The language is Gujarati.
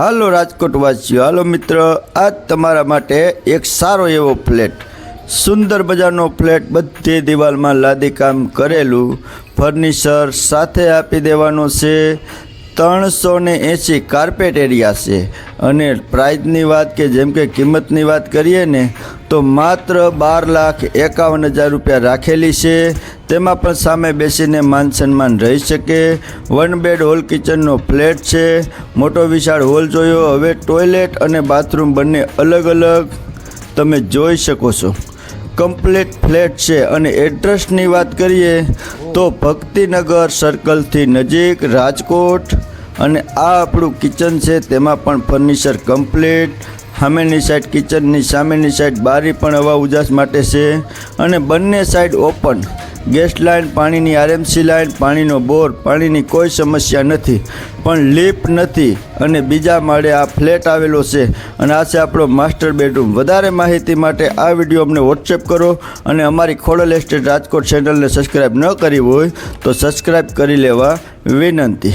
હાલો રાજકોટ વાસીઓ, હાલો મિત્ર. આજ તમારા માટે એક સારો એવો ફ્લેટ. સુંદર બજારનો ફ્લેટ બધી દિવાલમાં લાદી કામ કરેલું. ફર્નિચર સાથે આપી દેવાનો છે. ત્રણસો ને એંસી કાર્પેટ એરિયા છે. અને પ્રાઇઝની વાત કે જેમ કે કિંમતની વાત કરીએ ને, તો માત્ર બાર લાખ એકાવન હજાર રૂપિયા રાખેલી છે. તેમાં પણ સામે બેસીને માન સન્માન રહી શકે. વન બેડ હોલ કિચનનો ફ્લેટ છે. મોટો વિશાળ હોલ જોયો. હવે ટોયલેટ અને બાથરૂમ બંને અલગ અલગ. તમે જોઈ શકો છો. કમ્પ્લીટ ફ્લેટ છે. અને એડ્રેસની વાત કરીએ, તો ભક્તિનગર સર્કલથી નજીક રાજકોટ. અને આ આપણું કિચન છે, તેમાં પણ ફર્નિચર કમ્પ્લીટ સામેની સાઈડ કિચનની સામેની સાઈડ બારી પણ હવા ઉજાસ માટે છે. અને બંને સાઈડ ઓપન ગેસ લાઇન પાણીની આરએમસી લાઇન પાણીનો બોર, પાણીની કોઈ સમસ્યા નથી. પણ લીપ નથી અને બીજા માળે આ ફ્લેટ આવેલો છે. અને આ છે આપણો માસ્ટર બેડરૂમ. વધારે માહિતી માટે આ વીડિયો અમને વોટ્સએપ કરો અને અમારી ખોડલ એસ્ટેટ રાજકોટ ચેનલને સબસ્ક્રાઈબ ન કરી હોય તો સબસ્ક્રાઈબ કરી લેવા વિનંતી.